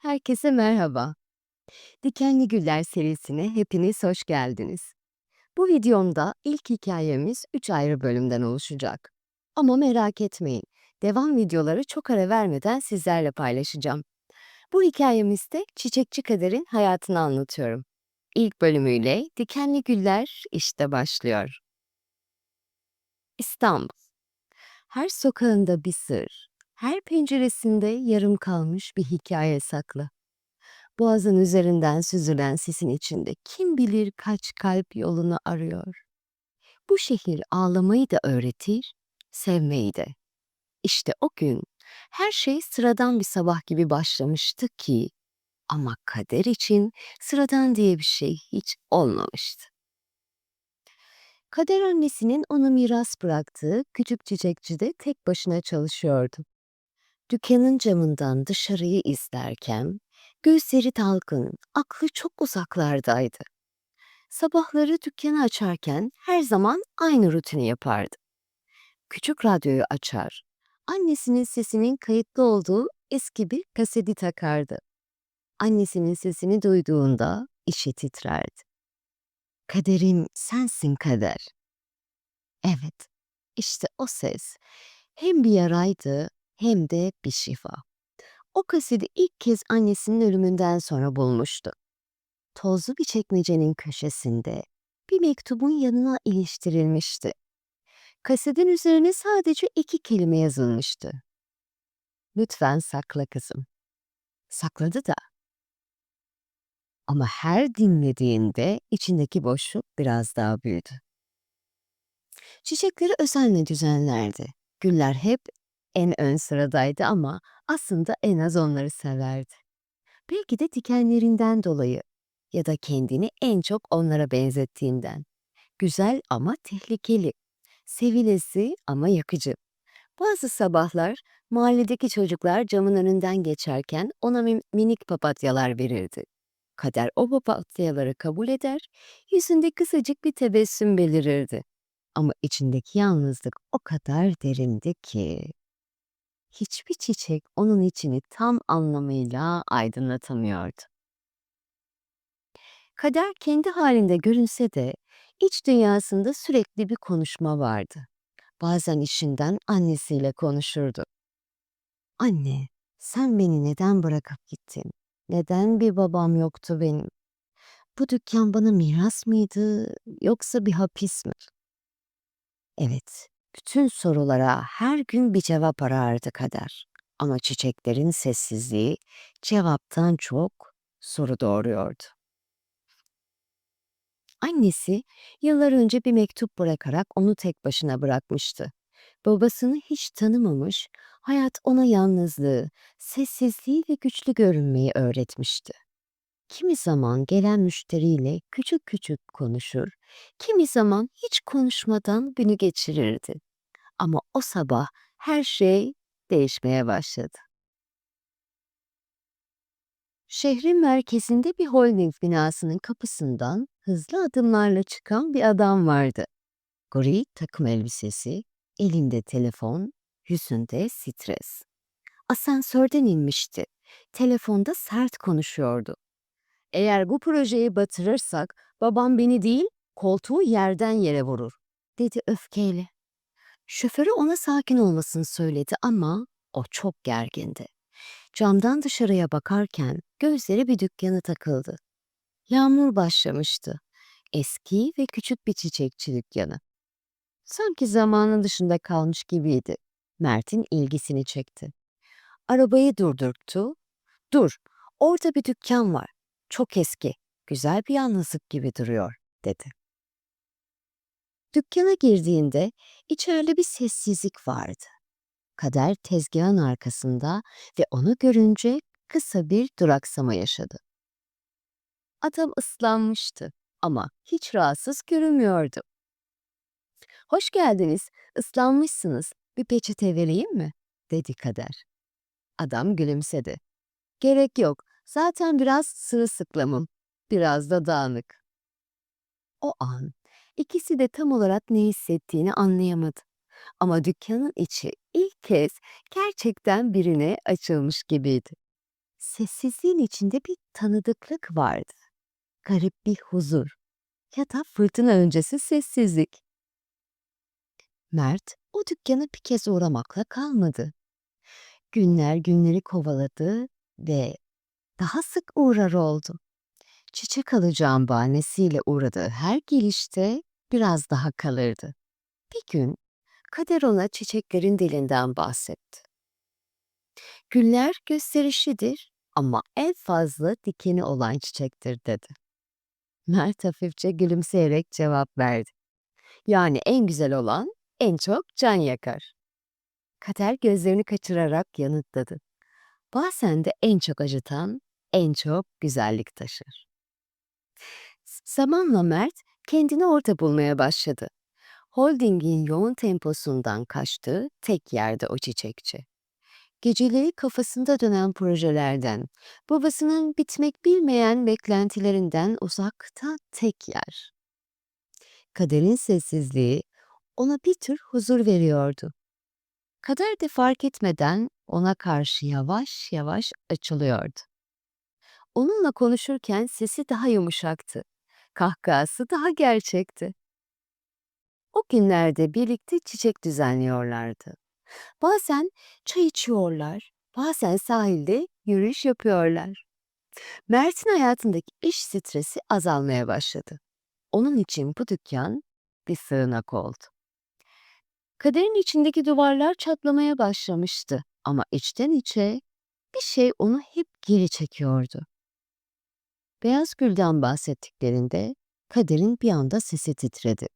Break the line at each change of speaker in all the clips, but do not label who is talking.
Herkese merhaba. Dikenli Güller serisine hepiniz hoş geldiniz. Bu videomda ilk hikayemiz 3 ayrı bölümden oluşacak. Ama merak etmeyin, devam videoları çok ara vermeden sizlerle paylaşacağım. Bu hikayemizde Çiçekçi Kader'in hayatını anlatıyorum. İlk bölümüyle Dikenli Güller işte başlıyor. İstanbul. Her sokağında bir sır, her penceresinde yarım kalmış bir hikaye saklı. Boğazın üzerinden süzülen sisin içinde kim bilir kaç kalp yolunu arıyor. Bu şehir ağlamayı da öğretir, sevmeyi de. İşte o gün her şey sıradan bir sabah gibi başlamıştı ki ama kader için sıradan diye bir şey hiç olmamıştı. Kader annesinin ona miras bıraktığı küçük çiçekçide tek başına çalışıyordu. Dükkanın camından dışarıyı izlerken gözleri dalgın, aklı çok uzaklardaydı. Sabahları dükkanı açarken her zaman aynı rutini yapardı. Küçük radyoyu açar, annesinin sesinin kayıtlı olduğu eski bir kaseti takardı. Annesinin sesini duyduğunda içi titrerdi. Kaderim sensin kader. Evet, işte o ses hem bir yaraydı hem de bir şifa. O kaseti ilk kez annesinin ölümünden sonra bulmuştu. Tozlu bir çekmecenin köşesinde bir mektubun yanına iliştirilmişti. Kasetin üzerine sadece iki kelime yazılmıştı. Lütfen sakla kızım. Sakladı da. Ama her dinlediğinde içindeki boşluk biraz daha büyüdü. Çiçekleri özenle düzenlerdi. Güller hep en ön sıradaydı ama aslında en az onları severdi. Belki de dikenlerinden dolayı ya da kendini en çok onlara benzettiğinden. Güzel ama tehlikeli, sevilesi ama yakıcı. Bazı sabahlar mahalledeki çocuklar camın önünden geçerken ona mi- minik papatyalar verirdi. Kader o papatyaları kabul eder, yüzünde kısacık bir tebessüm belirirdi. Ama içindeki yalnızlık o kadar derindi ki hiçbir çiçek onun içini tam anlamıyla aydınlatamıyordu. Kader kendi halinde görünse de iç dünyasında sürekli bir konuşma vardı. Bazen işinden annesiyle konuşurdu. Anne, sen beni neden bırakıp gittin? Neden bir babam yoktu benim? Bu dükkan bana miras mıydı yoksa bir hapis mi? Evet, bütün sorulara her gün bir cevap arardı kader. Ama çiçeklerin sessizliği cevaptan çok soru doğuruyordu. Annesi yıllar önce bir mektup bırakarak onu tek başına bırakmıştı. Babasını hiç tanımamış, hayat ona yalnızlığı, sessizliği ve güçlü görünmeyi öğretmişti. Kimi zaman gelen müşteriyle küçük küçük konuşur, kimi zaman hiç konuşmadan günü geçirirdi. Ama o sabah her şey değişmeye başladı. Şehrin merkezinde bir holding binasının kapısından hızlı adımlarla çıkan bir adam vardı. Gri takım elbisesi, elinde telefon, yüzünde stres. Asansörden inmişti. Telefonda sert konuşuyordu. Eğer bu projeyi batırırsak babam beni değil koltuğu yerden yere vurur, dedi öfkeyle. Şoförü ona sakin olmasını söyledi ama o çok gergindi. Camdan dışarıya bakarken gözleri bir dükkana takıldı. Yağmur başlamıştı. Eski ve küçük bir çiçekçi dükkanı. Sanki zamanın dışında kalmış gibiydi. Mert'in ilgisini çekti. Arabayı durdurttu. Dur, orada bir dükkan var. Çok eski, güzel bir yalnızlık gibi duruyor, dedi. Dükkana girdiğinde içeride bir sessizlik vardı. Kader tezgahın arkasında ve onu görünce kısa bir duraksama yaşadı. Adam ıslanmıştı ama hiç rahatsız görünmüyordu. Hoş geldiniz, ıslanmışsınız. Bir peçete vereyim mi? dedi Kader. Adam gülümsedi. Gerek yok, zaten biraz sırılsıklamım, biraz da dağınık. O an ikisi de tam olarak ne hissettiğini anlayamadı. Ama dükkanın içi ilk kez gerçekten birine açılmış gibiydi. sessizliğin içinde bir tanıdıklık vardı. Garip bir huzur ya da fırtına öncesi sessizlik. Mert o dükkana bir kez uğramakla kalmadı. Günler günleri kovaladı ve daha sık uğrar oldu. Çiçek alacağım bahanesiyle uğradığı her gelişte biraz daha kalırdı. Bir gün Kader ona çiçeklerin dilinden bahsetti. Güller gösterişlidir ama en fazla dikeni olan çiçektir dedi. Mert hafifçe gülümseyerek cevap verdi. Yani en güzel olan en çok can yakar. Kader gözlerini kaçırarak yanıtladı. Bazen de en çok acıtan en çok güzellik taşır. Zamanla Mert kendini orada bulmaya başladı. Holding'in yoğun temposundan kaçtığı tek yerde o çiçekçi. Geceleri kafasında dönen projelerden, babasının bitmek bilmeyen beklentilerinden uzakta tek yer. Kaderin sessizliği ona bir tür huzur veriyordu. Kader de fark etmeden ona karşı yavaş yavaş açılıyordu. Onunla konuşurken sesi daha yumuşaktı. Kahkahası daha gerçekti. O günlerde birlikte çiçek düzenliyorlardı. Bazen çay içiyorlar, bazen sahilde yürüyüş yapıyorlar. Mert'in hayatındaki iş stresi azalmaya başladı. Onun için bu dükkan bir sığınak oldu. Kaderin içindeki duvarlar çatlamaya başlamıştı ama içten içe bir şey onu hep geri çekiyordu. Beyaz gülden bahsettiklerinde Kader'in bir anda sesi titredi.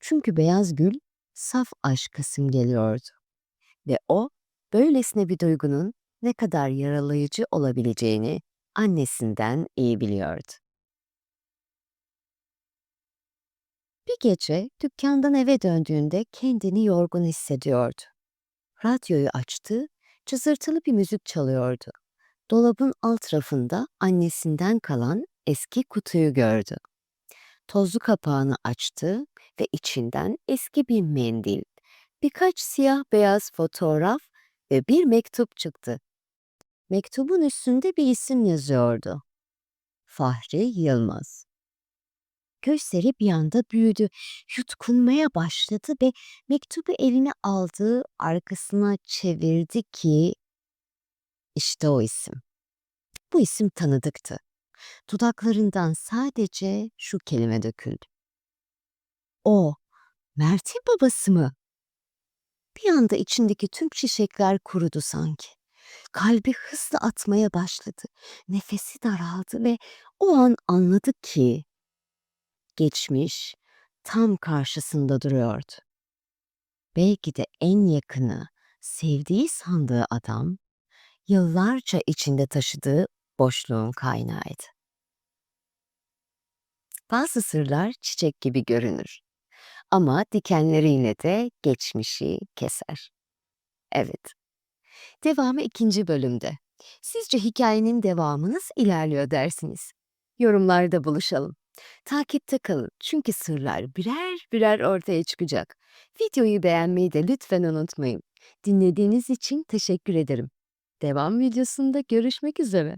Çünkü beyaz gül saf aşka simgeliyordu. Ve o böylesine bir duygunun ne kadar yaralayıcı olabileceğini annesinden iyi biliyordu. Bir gece dükkandan eve döndüğünde kendini yorgun hissediyordu. Radyoyu açtı, cızırtılı bir müzik çalıyordu. Dolabın alt rafında annesinden kalan eski kutuyu gördü. Tozlu kapağını açtı ve içinden eski bir mendil, birkaç siyah beyaz fotoğraf ve bir mektup çıktı. Mektubun üstünde bir isim yazıyordu. Fahri Yılmaz. Gözleri bir anda büyüdü, yutkunmaya başladı ve mektubu eline aldı, arkasına çevirdi ki işte o isim. Bu isim tanıdıktı. Dudaklarından sadece şu kelime döküldü. O, Mert'in babası mı? Bir anda içindeki tüm çiçekler kurudu sanki. Kalbi hızla atmaya başladı. Nefesi daraldı ve o an anladı ki geçmiş tam karşısında duruyordu. Belki de en yakını, sevdiği sandığı adam yıllarca içinde taşıdığı boşluğun kaynağıydı. Bazı sırlar çiçek gibi görünür ama dikenleriyle de geçmişi keser. Evet. Devamı ikinci bölümde. Sizce hikayenin devamı nasıl ilerliyor dersiniz? Yorumlarda buluşalım. Takipte kalın çünkü sırlar birer birer ortaya çıkacak. Videoyu beğenmeyi de lütfen unutmayın. Dinlediğiniz için teşekkür ederim. Devam videosunda görüşmek üzere.